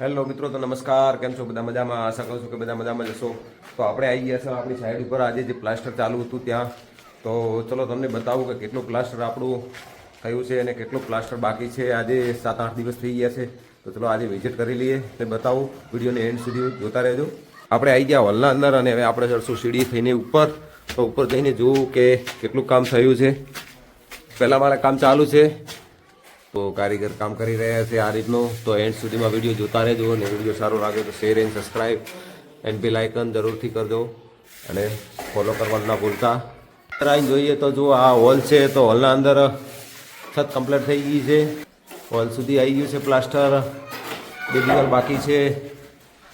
Hello મિત્રો, તો નમસ્કાર. કેમ છો? બધા મજામાં? આશા કરું છું કે બધા મજામાં જશો તો આપણે આવી ગયા છે આપણી સાઈડ ઉપર. આજે જે પ્લાસ્ટર ચાલુ હતું ત્યાં. તો ચલો તમને બતાવું કે કેટલું પ્લાસ્ટર આપણું થયું છે અને કેટલું પ્લાસ્ટર બાકી છે. આજે સાત આઠ દિવસ થઈ ગયા છે. તો ચલો આજે વિઝિટ કરી લઈએ ને બતાવું. વિડીયોને એન્ડ સુધી જોતા રહેજો. આપણે આવી ગયા હોલના અંદર અને હવે આપણે ચડશું સીડી થઈને ઉપર. તો ઉપર જઈને જોવું કે કેટલું કામ થયું છે. પહેલાં મારે કામ ચાલુ છે. તો કારીગર કામ કરી રહ્યા છે આ રીતનું. તો એન્ડ સુધીમાં વીડિયો જોતા રહેજો અને વીડિયો સારો લાગે તો share and subscribe and bell icon જરૂરથી કરજો. અને ફોલો કરવાનું ના ભૂલતા. આવીને જોઈએ તો જો આ હોલ છે તો હોલના અંદર છત કમ્પ્લીટ થઈ ગઈ છે. હોલ સુધી આવી ગયું છે પ્લાસ્ટર બે દિવાલ બાકી છે.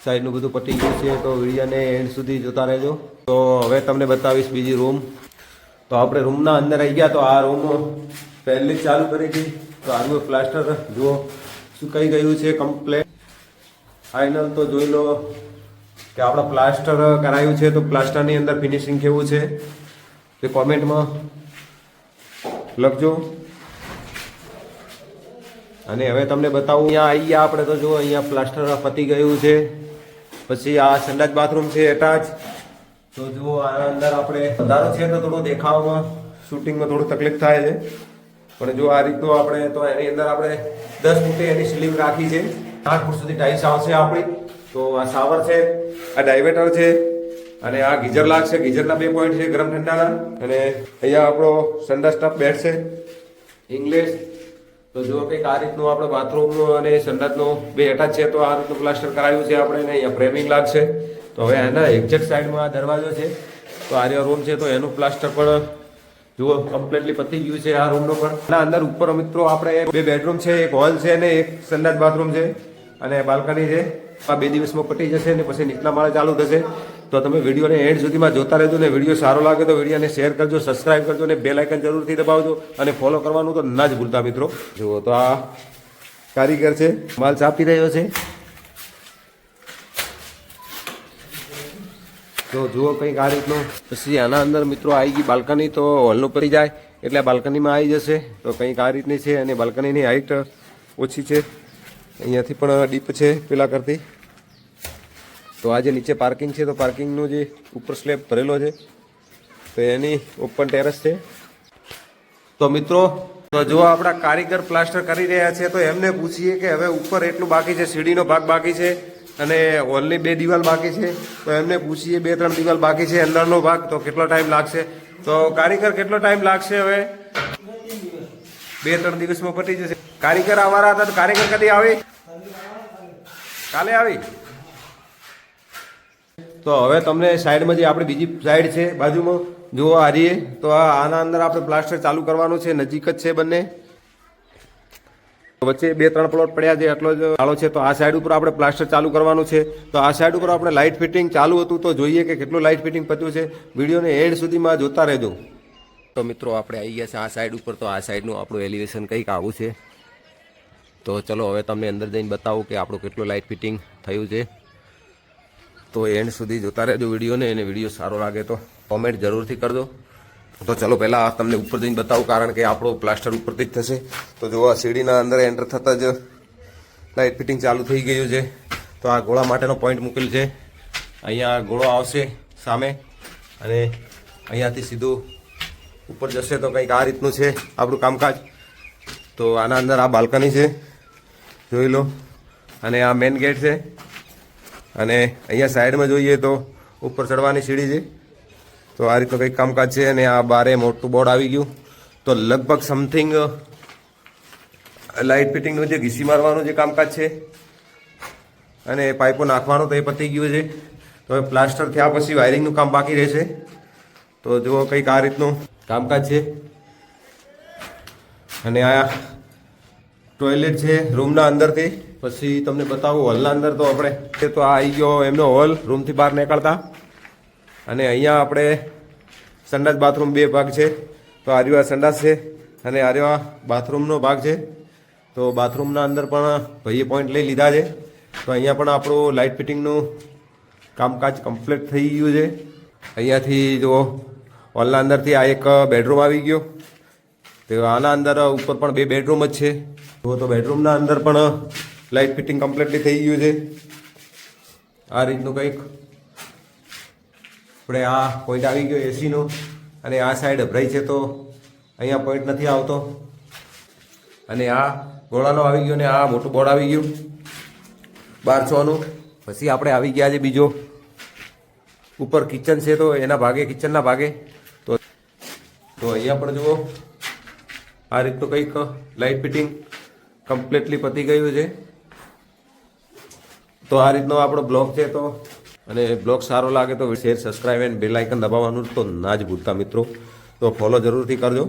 સાઈડનું બધું પટી ગયું છે તો વિડીયાને એન્ડ સુધી જોતા રહેજો. તો હવે તમને બતાવીશ બીજી રૂમ તો આપણે રૂમના અંદર આવી ગયા તો આ રૂમ પહેલી ચાલુ કરી હતી. તો આનું પ્લાસ્ટર જુઓ સુકાઈ ગયું છે કમ્પ્લેટ ફાઇનલ તો જોઈ લો કે આપણે પ્લાસ્ટર કરાયું છે. તો પ્લાસ્ટરની અંદર ફિનિશિંગ કેવું છે? તે કોમેન્ટમાં લખજો. અને હવે તમને બતાવું. અહીંયા આવી ગયા આપણે તો જુઓ, અહીંયા પ્લાસ્ટર પતી ગયું છે. પછી આ સંડાસ બાથરૂમ છે એટાચ તો જુઓ, આના અંદર આપણે વધારો છે તો થોડું દેખાવમાં શૂટિંગમાં થોડું તકલીફ થાય છે. પણ જો આ રીતનું આપણે, તો એની અંદર આપણે દસ ફૂટે એની સ્લીવ રાખી છે. આઠ ફૂટ સુધી ટાઇલ્સ આવશે આપણી. તો આ શાવર છે, આ ડાયવેટર છે, અને આ ગીઝર લાગશે ગીઝરના બે પોઈન્ટ છે ગરમ ઠંડાના. અને અહીંયા આપણો સંડાસ સ્ટફ બેડ છે ઇંગ્લિશ તો જો કંઈક આ રીતનું આપણે બાથરૂમનું અને સંડાસનું બે એટાચ છે, તો આ રીતનું પ્લાસ્ટર કરાવ્યું છે આપણે. અહીંયા ફ્રેમિંગ લાગશે તો હવે એના એક્ઝેક્ટ સાઈડમાં આ દરવાજો છે. તો આ રૂમ છે, તો એનું પ્લાસ્ટર પણ, જુઓ કમ્પ્લીટલી પતી ગયું છે આ રૂમનો પણ. અંદર ઉપર મિત્રો આપણે બે બેડરૂમ છે, એક હોલ છે અને એક સંડાસ બાથરૂમ છે. અને બાલ્કની છે. આ બે દિવસમાં પટી જશે અને પછી નીચલા માળે ચાલુ થશે. તો તમે વિડીયોને એન્ડ સુધીમાં જોતા રહેજો ને વીડિયો સારો લાગે તો વિડીયોને શેર કરજો સબસ્ક્રાઇબ કરજો અને બે આઇકન જરૂરથી દબાવજો. અને ફોલો કરવાનું તો ના જ ભૂલતા મિત્રો. જુઓ, તો આ કારીગર છે, માલ ચાપી રહ્યો છે. તો જુઓ કંઈક આ રીતનું. પછી આના અંદર મિત્રો આવી ગઈ બાલ્કની તો હોલનું પડી જાય, એટલે બાલ્કનીમાં આવી જશે. તો કંઈક આ રીતની છે અને બાલ્કનીની હાઇટ ઓછી છે. અહીંયાથી પણ ડીપ છે પેલા કરતી. તો આ જે નીચે પાર્કિંગ છે, તો પાર્કિંગનું જે ઉપર સ્લેબ ભરેલો છે, તો એની ઓપન ટેરેસ છે. તો મિત્રો, તો જો આપણા કારીગર પ્લાસ્ટર કરી રહ્યા છે, તો એમને પૂછીએ કે હવે ઉપર એટલું બાકી છે, સીડીનો ભાગ બાકી છે. અને હોલની બે દિવાલ બાકી છે. તો એમને પૂછીએ, બે ત્રણ દિવાલ બાકી છે અંદરનો ભાગ, તો કેટલો ટાઈમ લાગશે? તો કારીગર કેટલો ટાઈમ લાગશે હવે? બે ત્રણ દિવસમાં પતી જશે. કારીગર અમારા હતા તો કારીગર કદી આવી? કાલે આવી? તો હવે તમને સાઈડમાં જે આપણે બીજી સાઈડ છે, બાજુમાં, જુઓ હારીએ તો આના અંદર આપણે પ્લાસ્ટર ચાલુ કરવાનું છે, નજીક જ છે બંને. વચ્ચે બે, ત્રણ પ્લોટ પડ્યા છે એટલો જ કાળો છે. તો આ સાઈડ ઉપર આપણે પ્લાસ્ટર ચાલુ કરવાનું છે. તો આ સાઈડ ઉપર આપણે લાઇટ ફિટિંગ ચાલુ હતું, તો જોઈએ કે કેટલું લાઇટ ફિટિંગ પત્યું છે. વિડીયોને એન્ડ સુધીમાં જોતા રહેજો. તો મિત્રો, આપણે આવી ગયા છે આ સાઈડ ઉપર. તો આ સાઈડનું આપણું એલિવેશન કંઈક આવું છે. તો ચલો, હવે તમને અંદર જઈને બતાવું કે આપણું કેટલું લાઇટ ફિટિંગ થયું છે. તો એન્ડ સુધી જોતા રહેજો વિડીયોને, અને વીડિયો સારો લાગે તો કોમેન્ટ જરૂરથી કરજો. તો ચાલો પહેલાં તમને ઉપર જઈને બતાવું, કારણ કે આપણો પ્લાસ્ટર ઉપરથી જ થશે. તો જો આ સીડીના અંદર એન્ટર થતાં જ લાઇટ ફિટિંગ ચાલુ થઈ ગયું છે. તો આ ગોળા માટેનો પોઈન્ટ મૂકેલ છે. અહીંયા ગોળો આવશે સામે, અને અહીંયાથી સીધું ઉપર જશે તો કંઈક આ રીતનું છે આપણું કામકાજ. તો આના અંદર આ બાલ્કની છે, જોઈ લો. અને આ મેઇન ગેટ છે. અને અહીંયા સાઈડમાં જોઈએ તો ઉપર ચડવાની સીડી છે. તો આ રીતનું કંઈક કામકાજ છે અને આ બારે મોટું બોર્ડ આવી ગયું. તો લગભગ સમથિંગ લાઇટ ફિટિંગનું જે ઘીસી મારવાનું જે કામકાજ છે અને પાઇપો નાખવાનું તો એ પતી ગયું છે. તો હવે પ્લાસ્ટર થયા પછી વાયરિંગનું કામ બાકી રહેશે. તો જુઓ કંઈક આ રીતનું કામકાજ છે. અને આ ટોયલેટ છે રૂમના અંદરથી. પછી તમને બતાવું હોલના અંદર તો આપણે. તો આ આવી ગયો એમનો હોલ રૂમથી બહાર નીકળતા. અને અહીંયા આપણે સંડાસ બાથરૂમ બે ભાગ છે. તો આર્યવા સંડાસ છે અને આર્યવા બાથરૂમનો ભાગ છે. તો બાથરૂમના અંદર પણ ભાઈએ પોઈન્ટ લઈ લીધા છે. તો અહીંયા પણ આપણું લાઇટ ફિટિંગનું કામકાજ કમ્પ્લીટ થઈ ગયું છે. અહીંયાથી જો હોલના અંદરથી આ એક બેડરૂમ આવી ગયો. તો આના અંદર ઉપર પણ બે બેડરૂમ જ છે. તો બેડરૂમના અંદર પણ લાઇટ ફિટિંગ કમ્પ્લીટલી થઈ ગયું છે. આ રીતનું કંઈક આપણે આ પોઈન્ટ આવી ગયો એસીનો અને આ સાઈડ અભરાઈ છે તો અહીંયા પોઈન્ટ નથી આવતો. અને આ ગોળાનો આવી ગયો ને આ મોટું બોર્ડ આવી ગયું. બારસોનું. પછી આપણે આવી ગયા છે બીજો. ઉપર કિચન છે તો એના ભાગે કિચનના ભાગે. તો તો અહીંયા પણ જુઓ. આ રીતનું કંઈક લાઇટ ફિટિંગ કમ્પ્લીટલી પતી ગયું છે. તો આ રીતનો આપણો બ્લોક છે તો અને બ્લોગ સારો લાગે તો share subscribe and bell icon દબાવવાનું તો ના જ ભૂલતા મિત્રો. તો ફોલો જરૂરથી કરજો.